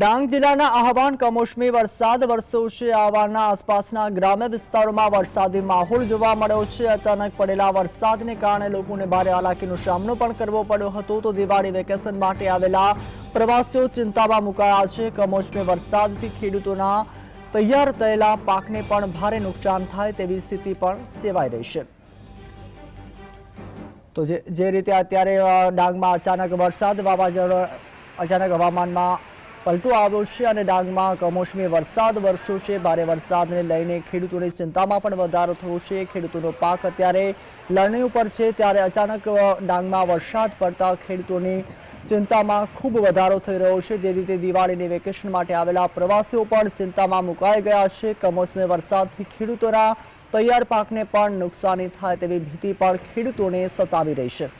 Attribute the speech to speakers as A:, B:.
A: ડાંગ જિલ્લાના આહવાન કમોસમી વરસાદ વરસ્યો છે આહવાનના આસપાસના ગ્રામ્ય વિસ્તારોમાં વરસાદી માહોલ જોવા મળ્યો છે. અચાનક પડેલા વરસાદને કારણે લોકોને ભારે હાલાકીનો સામનો પણ કરવો પડ્યો હતો. તો દિવાળી વેકેશન માટે આવેલા પ્રવાસીઓ ચિંતામાં મુકાયા છે. કમોસમી વરસાદથી ખેડૂતોના તૈયાર થયેલા પાકને પણ ભારે નુકસાન થાય તેવી સ્થિતિ પણ સેવાઈ રહી છે. તો જે જે રીતે અત્યારે ડાંગમાં અચાનક વરસાદ, વાવાઝોડા, અચાનક હવામાનમાં પલટો આવ્યો છે અને ડાંગમાં કમોસમી વરસાદ વરસ્યો છે. ભારે વરસાદને લઈને ખેડૂતોની ચિંતામાં પણ વધારો થયો છે. ખેડૂતોનો પાક અત્યારે લણણી ઉપર છે. ત્યારે અચાનક ડાંગમાં વરસાદ પડતા ખેડૂતોની ચિંતામાં ખૂબ વધારો થઈ રહ્યો છે. જે રીતે દિવાળીની વેકેશન માટે આવેલા પ્રવાસીઓ પણ ચિંતામાં મુકાઈ ગયા છે. કમોસમી વરસાદથી ખેડૂતોના તૈયાર પાકને પણ નુકસાની થાય તેવી ભીતિ પણ ખેડૂતોને સતાવી રહી છે.